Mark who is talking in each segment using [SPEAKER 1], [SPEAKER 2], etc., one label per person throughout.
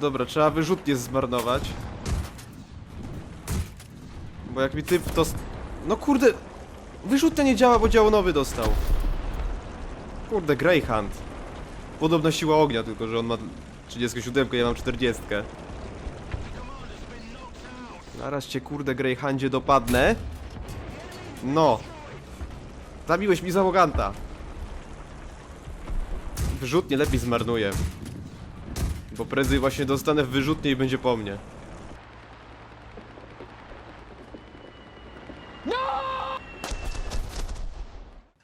[SPEAKER 1] Dobra, trzeba wyrzutnie zmarnować. Bo jak mi typ to... No kurde! Wyrzutnia nie działa, bo dział nowy dostał. Kurde, Greyhound. Podobna siła ognia, tylko że on ma 37, ja mam 40. Zaraz cię kurde Greyhoundzie dopadnę. No. Zabiłeś mi załoganta. Wyrzutnie lepiej zmarnuję. Bo prędzej właśnie dostanę w wyrzutnie i będzie po mnie.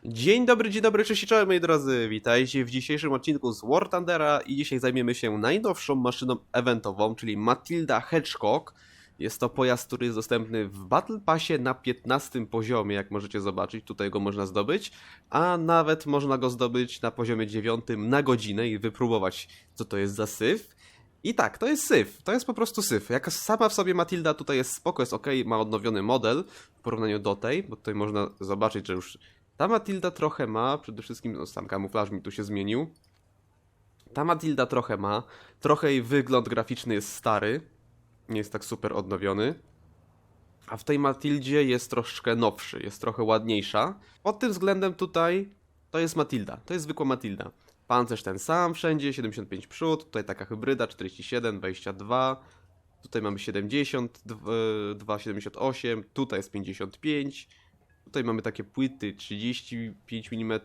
[SPEAKER 1] Dzień dobry, dzień dobry, cześć czołem moi drodzy, witajcie w dzisiejszym odcinku z War Thundera i dzisiaj zajmiemy się najnowszą maszyną eventową, czyli Matilda Hedgehog. Jest to pojazd, który jest dostępny w Battle Passie na 15 poziomie, jak możecie zobaczyć, tutaj go można zdobyć, a nawet można go zdobyć na poziomie 9 na godzinę i wypróbować, co to jest za syf. I tak, to jest syf, to jest po prostu syf. Jak sama w sobie Matilda tutaj jest spoko, jest ok, ma odnowiony model w porównaniu do tej, bo tutaj można zobaczyć, że już ta Matilda trochę ma, przede wszystkim no, sam kamuflaż mi tu się zmienił. Ta Matilda trochę ma, trochę jej wygląd graficzny jest stary, nie jest tak super odnowiony. A w tej Matildzie jest troszkę nowszy, jest trochę ładniejsza. Pod tym względem tutaj to jest Matilda, to jest zwykła Matilda. Pancerz ten sam wszędzie, 75 przód, tutaj taka hybryda 47, 22, tutaj mamy 70, dw- 2,78, tutaj jest 55, tutaj mamy takie płyty 35 mm,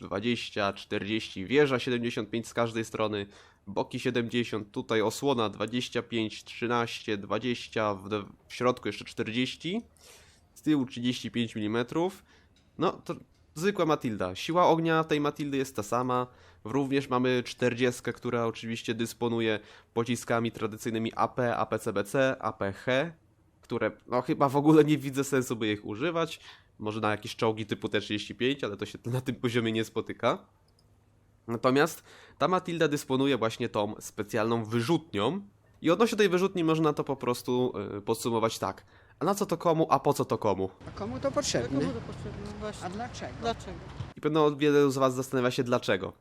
[SPEAKER 1] 20, 40, wieża 75 z każdej strony, boki 70, tutaj osłona 25, 13, 20, w, w środku jeszcze 40, z tyłu 35 mm. No, to zwykła Matilda. Siła ognia tej Matildy jest ta sama. Również mamy 40, która oczywiście dysponuje pociskami tradycyjnymi AP, APCBC, APH, które no chyba w ogóle nie widzę sensu, by ich używać. Może na jakieś czołgi typu T-35, ale to się na tym poziomie nie spotyka. Natomiast ta Matilda dysponuje właśnie tą specjalną wyrzutnią. I odnośnie tej wyrzutni można to po prostu y, podsumować tak. A na co to komu, a po co to komu?
[SPEAKER 2] A komu to
[SPEAKER 3] Komu
[SPEAKER 2] potrzebne?
[SPEAKER 3] to potrzebne?
[SPEAKER 2] A
[SPEAKER 3] Właśnie.
[SPEAKER 2] dlaczego?
[SPEAKER 3] Dlaczego?
[SPEAKER 1] I pewno wiele z Was zastanawia się dlaczego.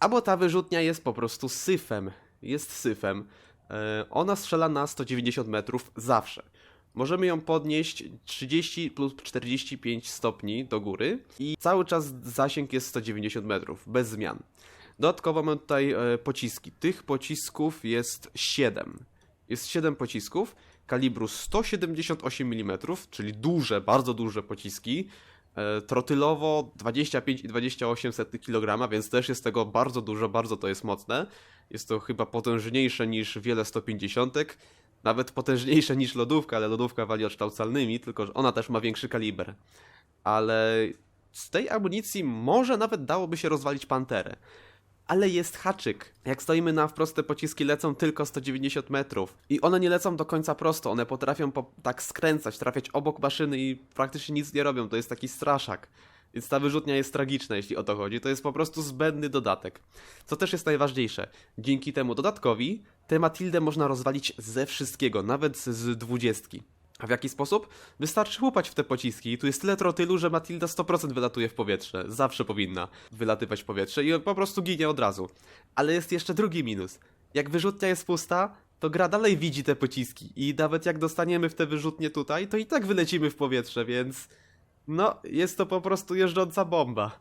[SPEAKER 1] Albo ta wyrzutnia jest po prostu syfem. Jest syfem. E, Ona strzela na 190 metrów zawsze. Możemy ją podnieść 30 plus 45 stopni do góry i cały czas zasięg jest 190 metrów, bez zmian. Dodatkowo mamy tutaj e, pociski. Tych pocisków jest 7. Jest 7 pocisków kalibru 178 mm, czyli duże, bardzo duże pociski. E, trotylowo 25 i 28 kg, więc też jest tego bardzo dużo, bardzo to jest mocne. Jest to chyba potężniejsze niż wiele 150, nawet potężniejsze niż lodówka, ale lodówka wali odkształcalnymi, tylko że ona też ma większy kaliber. Ale z tej amunicji może nawet dałoby się rozwalić panterę. Ale jest haczyk. Jak stoimy na wprost, te pociski lecą tylko 190 metrów. I one nie lecą do końca prosto, one potrafią po, tak skręcać, trafiać obok maszyny i praktycznie nic nie robią. To jest taki straszak. Więc ta wyrzutnia jest tragiczna, jeśli o to chodzi. To jest po prostu zbędny dodatek. Co też jest najważniejsze, dzięki temu dodatkowi tę Matildę można rozwalić ze wszystkiego, nawet z dwudziestki. A w jaki sposób? Wystarczy łupać w te pociski. Tu jest tyle trotylu, że Matilda 100% wylatuje w powietrze. Zawsze powinna wylatywać w powietrze i po prostu ginie od razu. Ale jest jeszcze drugi minus. Jak wyrzutnia jest pusta, to gra dalej widzi te pociski. I nawet jak dostaniemy w te wyrzutnie tutaj, to i tak wylecimy w powietrze, więc... No, jest to po prostu jeżdżąca bomba.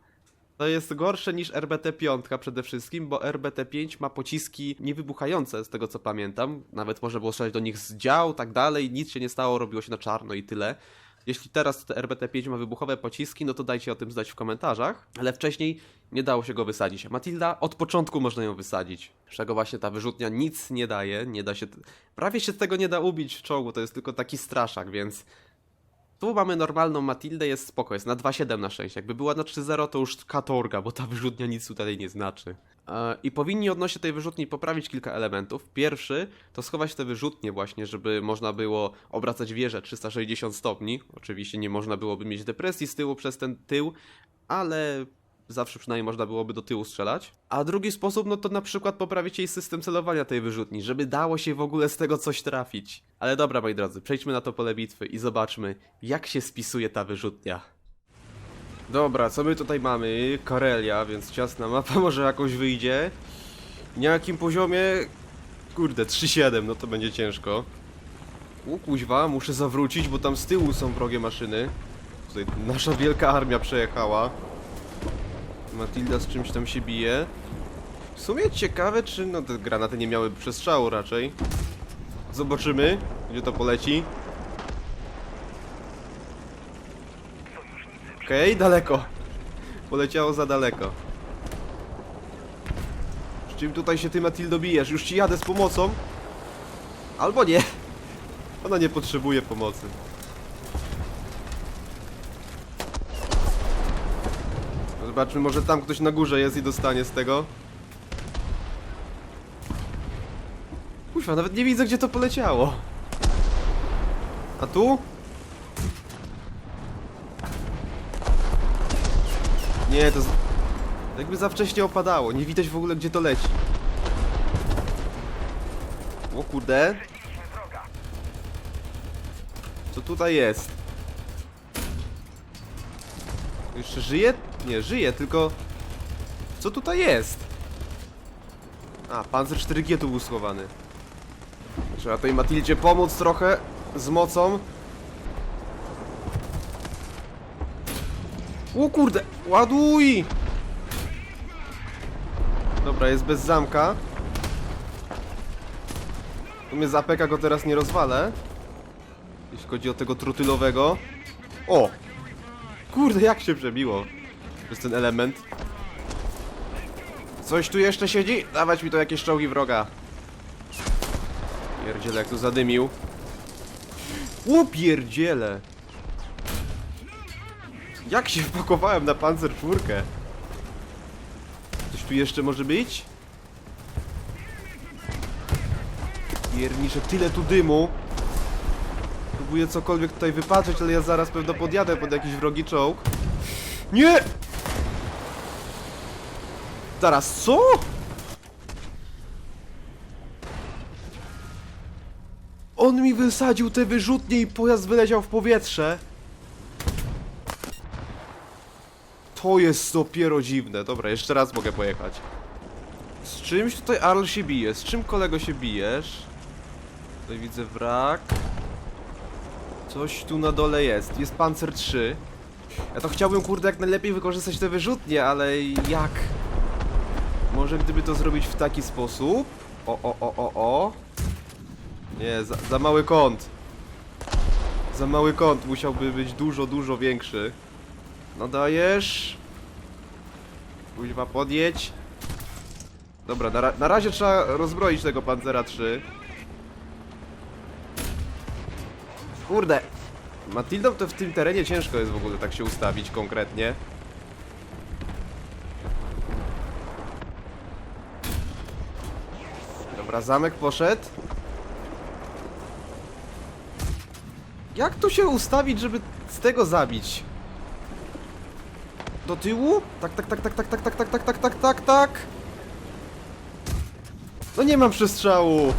[SPEAKER 1] To jest gorsze niż RBT-5 przede wszystkim, bo RBT-5 ma pociski niewybuchające, z tego co pamiętam. Nawet można było strzelać do nich z dział, tak dalej, nic się nie stało, robiło się na czarno i tyle. Jeśli teraz te RBT-5 ma wybuchowe pociski, no to dajcie o tym znać w komentarzach, ale wcześniej nie dało się go wysadzić. Matilda od początku można ją wysadzić, z czego właśnie ta wyrzutnia nic nie daje, nie da się... Prawie się tego nie da ubić w czołgu, to jest tylko taki straszak, więc... Tu mamy normalną Matildę, jest spoko, jest na 2,7 na szczęście. Jakby była na 3,0 to już katorga, bo ta wyrzutnia nic tutaj nie znaczy. E, I powinni odnośnie tej wyrzutni poprawić kilka elementów. Pierwszy to schować te wyrzutnie właśnie, żeby można było obracać wieżę 360 stopni. Oczywiście nie można byłoby mieć depresji z tyłu przez ten tył, ale zawsze przynajmniej można byłoby do tyłu strzelać. A drugi sposób, no to na przykład poprawić jej system celowania tej wyrzutni, żeby dało się w ogóle z tego coś trafić. Ale dobra, moi drodzy, przejdźmy na to pole bitwy i zobaczmy, jak się spisuje ta wyrzutnia. Dobra, co my tutaj mamy? Karelia, więc ciasna mapa może jakoś wyjdzie. Na jakim poziomie? Kurde, 3-7, no to będzie ciężko. U kuźwa, muszę zawrócić, bo tam z tyłu są wrogie maszyny. Tutaj nasza wielka armia przejechała. Matilda z czymś tam się bije. W sumie ciekawe, czy no te granaty nie miały przestrzału raczej. Zobaczymy, gdzie to poleci. Okej, daleko. Poleciało za daleko. Z czym tutaj się ty Matildo bijesz? Już ci jadę z pomocą. Albo nie. Ona nie potrzebuje pomocy. Zobaczmy, może tam ktoś na górze jest i dostanie z tego. Kuźwa, nawet nie widzę, gdzie to poleciało. A tu? Nie, to jakby za wcześnie opadało. Nie widać w ogóle, gdzie to leci. O kurde. Co tutaj jest? Jeszcze żyje? Nie, żyje, tylko... Co tutaj jest? A, panzer 4G tu był schowany. Trzeba tej Matildzie pomóc trochę z mocą. O kurde, ładuj! Dobra, jest bez zamka. Tu mnie z APK go teraz nie rozwalę. Jeśli chodzi o tego trutylowego. O! Kurde, jak się przebiło. Przez ten element. Coś tu jeszcze siedzi? Dawać mi to jakieś czołgi wroga. Pierdziele, jak tu zadymił. O pierdziele! Jak się wpakowałem na pancer czwórkę? Coś tu jeszcze może być? Piernicze, tyle tu dymu. Próbuję cokolwiek tutaj wypatrzeć, ale ja zaraz pewno podjadę pod jakiś wrogi czołg. Nie! Zaraz, co? On mi wysadził te wyrzutnie i pojazd wyleciał w powietrze. To jest dopiero dziwne. Dobra, jeszcze raz mogę pojechać. Z czymś tutaj Arl się bije? Z czym kolego się bijesz? Tutaj widzę wrak. Coś tu na dole jest. Jest Panzer 3. Ja to chciałbym, kurde, jak najlepiej wykorzystać te wyrzutnie, ale jak? Może gdyby to zrobić w taki sposób? O, o, o, o, o. Nie, za, za mały kąt. Za mały kąt musiałby być dużo, dużo większy. No dajesz. Kuźwa, podjedź. Dobra, na, ra na razie trzeba rozbroić tego Panzera 3. Kurde. Matildą to w tym terenie ciężko jest w ogóle tak się ustawić konkretnie. Dobra, zamek poszedł. Jak tu się ustawić, żeby z tego zabić? Do tyłu? Tak, tak, tak, tak, tak, tak, tak, tak, tak, tak, tak, tak, tak. No nie mam przestrzału.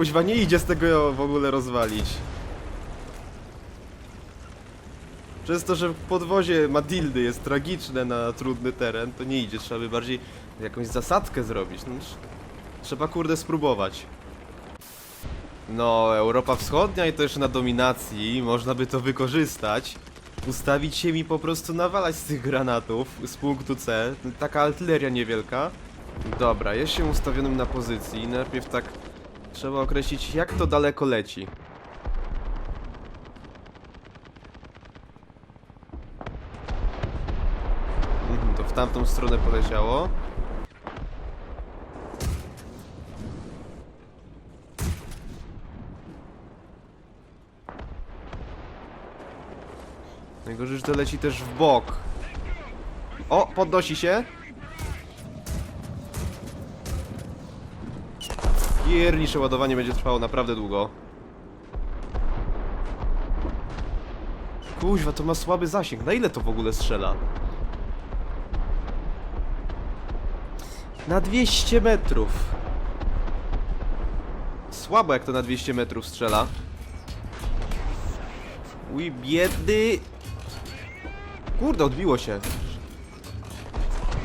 [SPEAKER 1] Uźwa, nie idzie z tego w ogóle rozwalić. Przez to, że podwozie Matildy jest tragiczne na trudny teren, to nie idzie. Trzeba by bardziej jakąś zasadkę zrobić. No, trz- trzeba kurde spróbować. No, Europa Wschodnia i to jeszcze na dominacji, można by to wykorzystać. Ustawić się mi po prostu nawalać z tych granatów z punktu C. Taka artyleria niewielka. Dobra, jest się ustawionym na pozycji. Najpierw tak trzeba określić jak to daleko leci. Mhm, to w tamtą stronę poleciało. Najgorzej, że to leci też w bok. O, podnosi się. Piernicze ładowanie będzie trwało naprawdę długo. Kuźwa, to ma słaby zasięg. Na ile to w ogóle strzela? Na 200 metrów. Słabo jak to na 200 metrów strzela. Uj, biedny. Kurde, odbiło się.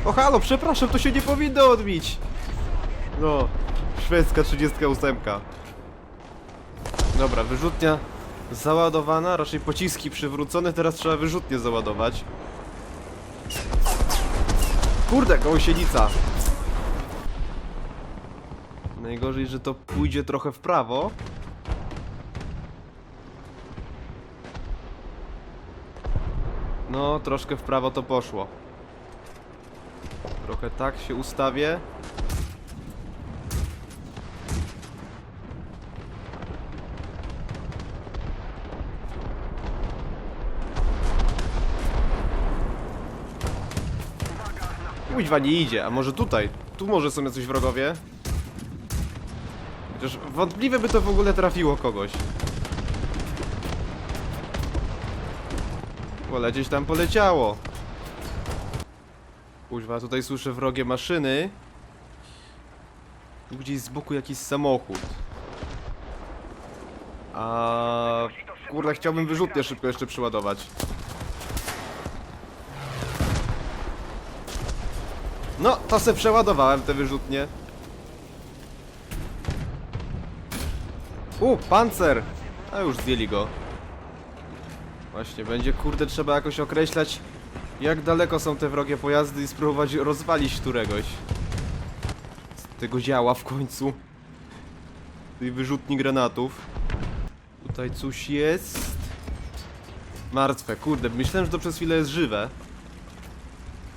[SPEAKER 1] O halo, przepraszam, to się nie powinno odbić. No, szwedzka 38. Dobra, wyrzutnia załadowana, raczej pociski przywrócone, teraz trzeba wyrzutnie załadować. Kurde, gąsienica! Najgorzej, że to pójdzie trochę w prawo. No, troszkę w prawo to poszło. Trochę tak się ustawię. Kuźwa nie idzie, a może tutaj? Tu może są jacyś wrogowie? Chociaż wątpliwe by to w ogóle trafiło kogoś. Polecieć tam poleciało. Kuźwa, tutaj słyszę wrogie maszyny. Tu Gdzieś z boku jakiś samochód. A kurde, chciałbym wyrzutnie szybko jeszcze przeładować. No, to se przeładowałem te wyrzutnie. U, pancer! A już zdjęli go. Właśnie, będzie kurde trzeba jakoś określać jak daleko są te wrogie pojazdy i spróbować rozwalić któregoś. Z tego działa w końcu. Tej wyrzutni granatów. Tutaj coś jest. Martwe, kurde, myślałem, że to przez chwilę jest żywe.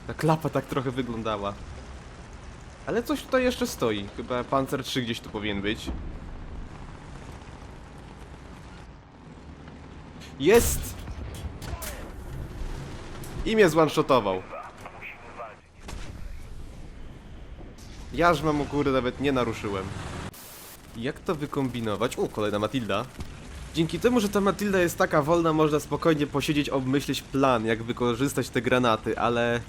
[SPEAKER 1] Ta klapa tak trochę wyglądała. Ale coś tutaj jeszcze stoi. Chyba Panzer 3 gdzieś tu powinien być. Jest! I mnie zwanshotował. Jażma mu kurde nawet nie naruszyłem. Jak to wykombinować? O, kolejna Matilda. Dzięki temu, że ta Matilda jest taka wolna, można spokojnie posiedzieć, obmyśleć plan, jak wykorzystać te granaty, ale...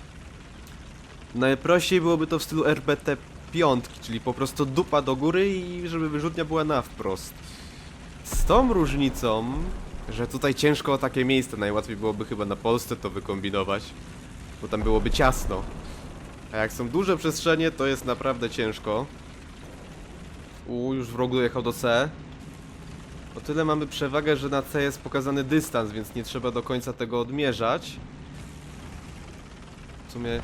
[SPEAKER 1] Najprościej byłoby to w stylu RBT 5, czyli po prostu dupa do góry i żeby wyrzutnia była na wprost. Z tą różnicą, że tutaj ciężko o takie miejsce, najłatwiej byłoby chyba na Polsce to wykombinować, bo tam byłoby ciasno. A jak są duże przestrzenie, to jest naprawdę ciężko. U, już wróg dojechał do C. O tyle mamy przewagę, że na C jest pokazany dystans, więc nie trzeba do końca tego odmierzać. W sumie...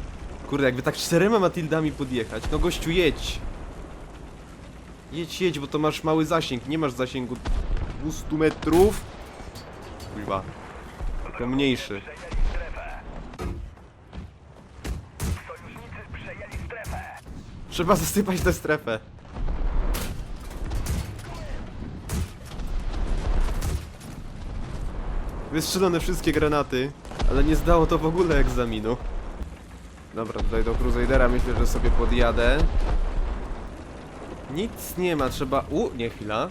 [SPEAKER 1] Kurde, jakby tak czterema Matildami podjechać. No gościu, jedź! Jedź, jedź, bo to masz mały zasięg. Nie masz zasięgu 200 metrów. Kurwa. Tylko mniejszy. Trzeba zasypać tę strefę. Wystrzelone wszystkie granaty, ale nie zdało to w ogóle egzaminu. Dobra, tutaj do Crusadera myślę, że sobie podjadę. Nic nie ma, trzeba... U, nie chwila.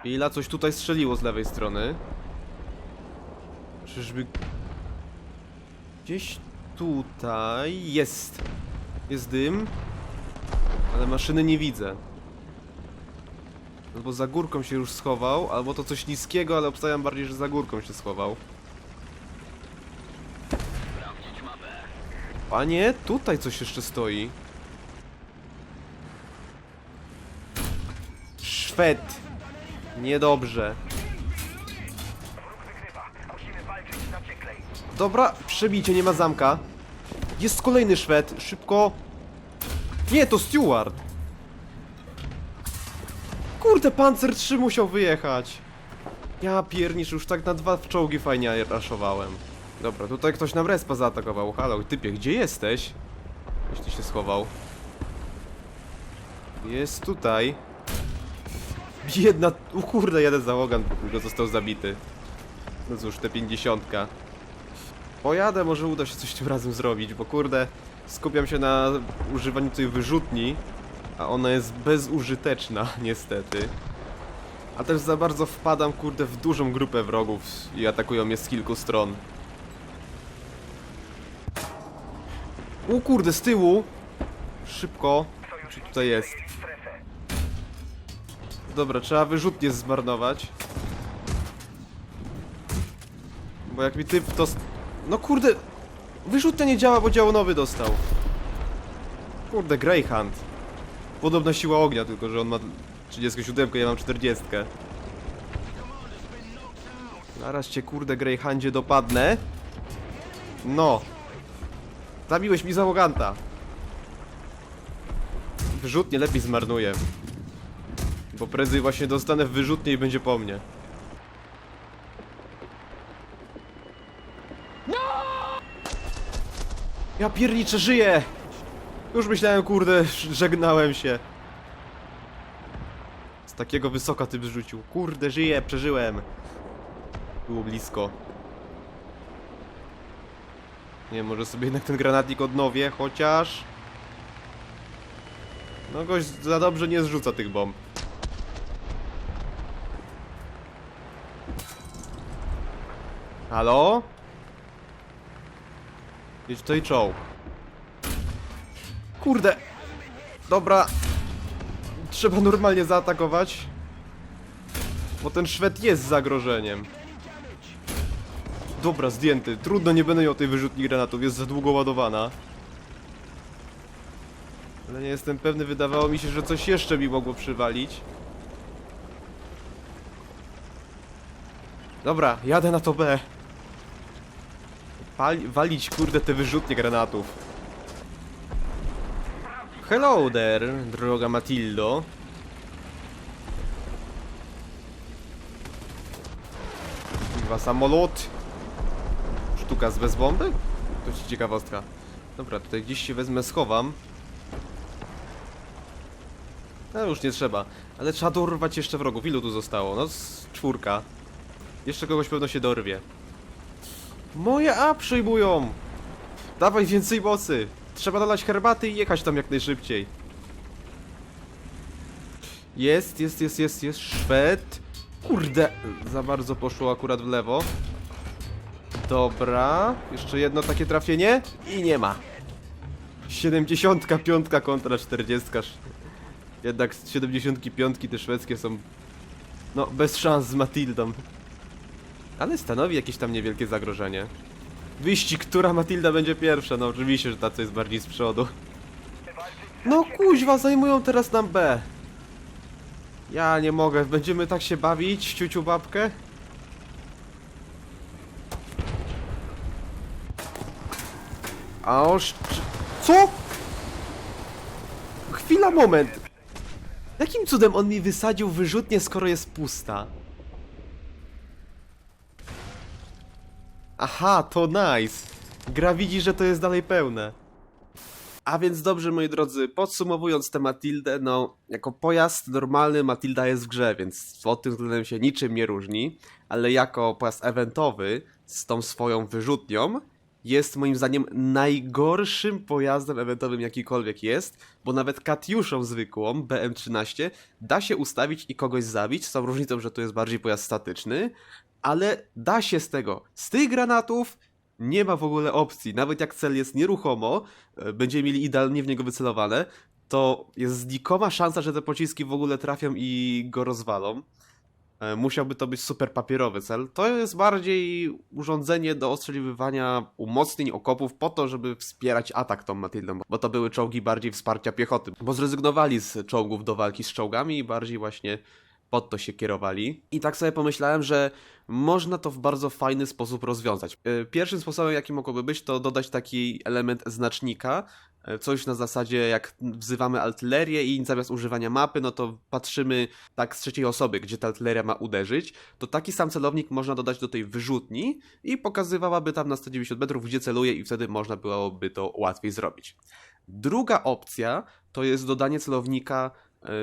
[SPEAKER 1] Chwila, coś tutaj strzeliło z lewej strony. Czyżby... Gdzieś tutaj... Jest! Jest dym. Ale maszyny nie widzę. Albo za górką się już schował, albo to coś niskiego, ale obstawiam bardziej, że za górką się schował. Panie, tutaj coś jeszcze stoi. Szwed. Niedobrze. Dobra, przebicie, nie ma zamka. Jest kolejny Szwed, szybko. Nie, to Steward. Kurde, Panzer 3 musiał wyjechać. Ja piernisz, już tak na dwa czołgi fajnie raszowałem. Dobra, tutaj ktoś nam respa zaatakował. Halo, typie, gdzie jesteś? Gdzieś ty się schował. Jest tutaj. Jedna... O kurde, jeden załogan tylko został zabity. No cóż, te 50. Pojadę, może uda się coś tym razem zrobić, bo kurde, skupiam się na używaniu tej wyrzutni, a ona jest bezużyteczna, niestety. A też za bardzo wpadam, kurde, w dużą grupę wrogów i atakują mnie z kilku stron. U kurde, z tyłu! Szybko. Czy tutaj jest? Dobra, trzeba wyrzutnie zmarnować. Bo jak mi typ to... No kurde! Wyrzutnia nie działa, bo dział nowy dostał. Kurde, Greyhound. podobna siła ognia, tylko że on ma 37, ja mam 40. Zaraz cię kurde Greyhandzie dopadnę. No. Zabiłeś mi załoganta. Wyrzutnie lepiej zmarnuję. Bo prędzej właśnie dostanę w wyrzutnie i będzie po mnie. Ja pierniczę, żyję! Już myślałem, kurde, żegnałem się. Z takiego wysoka ty rzucił. Kurde, żyję, przeżyłem. Było blisko. Nie, może sobie jednak ten granatnik odnowię, chociaż... No gość za dobrze nie zrzuca tych bomb. Halo? Jedź tutaj czołg. Kurde! Dobra. Trzeba normalnie zaatakować. Bo ten Szwed jest zagrożeniem. Dobra, zdjęty. Trudno, nie będę miał tej wyrzutni granatów, jest za długo ładowana. Ale nie jestem pewny, wydawało mi się, że coś jeszcze mi mogło przywalić. Dobra, jadę na to B. Pali, walić, kurde, te wyrzutnie granatów. Hello there, droga Matildo. Chyba samolot. Sztuka z bez bomby? To ci ciekawostka. Dobra, tutaj gdzieś się wezmę, schowam. No już nie trzeba. Ale trzeba dorwać jeszcze wrogów. Ilu tu zostało? No z czwórka. Jeszcze kogoś pewno się dorwie. Moje A przyjmują! Dawaj więcej mocy! Trzeba dolać herbaty i jechać tam jak najszybciej. Jest, jest, jest, jest, jest. Szwed. Kurde, za bardzo poszło akurat w lewo. Dobra, jeszcze jedno takie trafienie i nie ma. 75 kontra 40. Jednak z 75 te szwedzkie są no bez szans z Matildą. Ale stanowi jakieś tam niewielkie zagrożenie. Wyścig, która Matilda będzie pierwsza? No oczywiście, że ta co jest bardziej z przodu. No kuźwa, zajmują teraz nam B. Ja nie mogę, będziemy tak się bawić, ciuciu babkę? A oż... Co? Chwila, moment. Jakim cudem on mi wysadził wyrzutnie, skoro jest pusta? Aha, to nice. Gra widzi, że to jest dalej pełne. A więc dobrze, moi drodzy, podsumowując tę Matildę, no, jako pojazd normalny Matilda jest w grze, więc pod tym względem się niczym nie różni, ale jako pojazd eventowy z tą swoją wyrzutnią jest moim zdaniem najgorszym pojazdem eventowym jakikolwiek jest, bo nawet Katiuszą zwykłą, BM13, da się ustawić i kogoś zabić, z tą różnicą, że to jest bardziej pojazd statyczny, ale da się z tego. Z tych granatów nie ma w ogóle opcji. Nawet jak cel jest nieruchomo, e, będziemy mieli idealnie w niego wycelowane, to jest znikoma szansa, że te pociski w ogóle trafią i go rozwalą. E, Musiałby to być super papierowy cel. To jest bardziej urządzenie do ostrzeliwywania umocnień, okopów, po to, żeby wspierać atak tą Matildą, bo to były czołgi bardziej wsparcia piechoty, bo zrezygnowali z czołgów do walki z czołgami i bardziej właśnie pod to się kierowali. I tak sobie pomyślałem, że można to w bardzo fajny sposób rozwiązać. E, Pierwszym sposobem, jaki mogłoby być, to dodać taki element znacznika, e, coś na zasadzie jak wzywamy artylerię i zamiast używania mapy, no to patrzymy tak z trzeciej osoby, gdzie ta artyleria ma uderzyć, to taki sam celownik można dodać do tej wyrzutni i pokazywałaby tam na 190 metrów, gdzie celuje i wtedy można byłoby to łatwiej zrobić. Druga opcja to jest dodanie celownika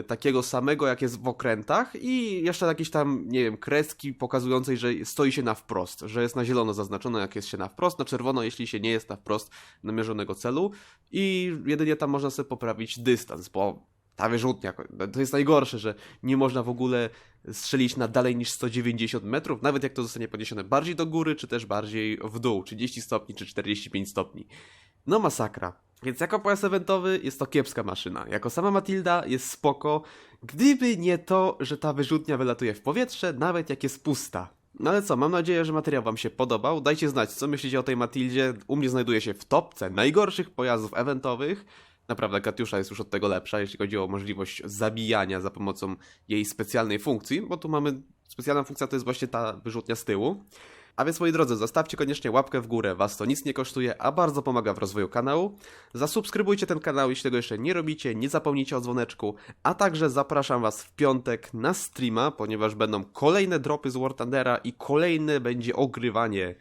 [SPEAKER 1] takiego samego, jak jest w okrętach i jeszcze jakieś tam, nie wiem, kreski pokazującej, że stoi się na wprost, że jest na zielono zaznaczone, jak jest się na wprost, na czerwono, jeśli się nie jest na wprost namierzonego celu i jedynie tam można sobie poprawić dystans, bo ta wyrzutnia, to jest najgorsze, że nie można w ogóle strzelić na dalej niż 190 metrów, nawet jak to zostanie podniesione bardziej do góry, czy też bardziej w dół, 30 stopni czy 45 stopni. No masakra. Więc jako pojazd eventowy jest to kiepska maszyna. Jako sama Matilda jest spoko, gdyby nie to, że ta wyrzutnia wylatuje w powietrze, nawet jak jest pusta. No ale co, mam nadzieję, że materiał Wam się podobał. Dajcie znać, co myślicie o tej Matildzie. U mnie znajduje się w topce najgorszych pojazdów eventowych. Naprawdę, Katiusza jest już od tego lepsza, jeśli chodzi o możliwość zabijania za pomocą jej specjalnej funkcji, bo tu mamy specjalna funkcja, to jest właśnie ta wyrzutnia z tyłu. A więc moi drodzy, zostawcie koniecznie łapkę w górę, was to nic nie kosztuje, a bardzo pomaga w rozwoju kanału. Zasubskrybujcie ten kanał, jeśli tego jeszcze nie robicie, nie zapomnijcie o dzwoneczku, a także zapraszam was w piątek na streama, ponieważ będą kolejne dropy z War Thundera i kolejne będzie ogrywanie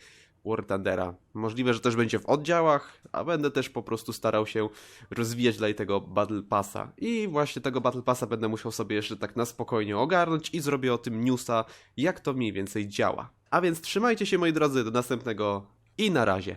[SPEAKER 1] War Thundera. Możliwe, że też będzie w oddziałach, a będę też po prostu starał się rozwijać dla tego Battle Passa. I właśnie tego Battle Passa będę musiał sobie jeszcze tak na spokojnie ogarnąć i zrobię o tym newsa, jak to mniej więcej działa. A więc trzymajcie się moi drodzy, do następnego i na razie.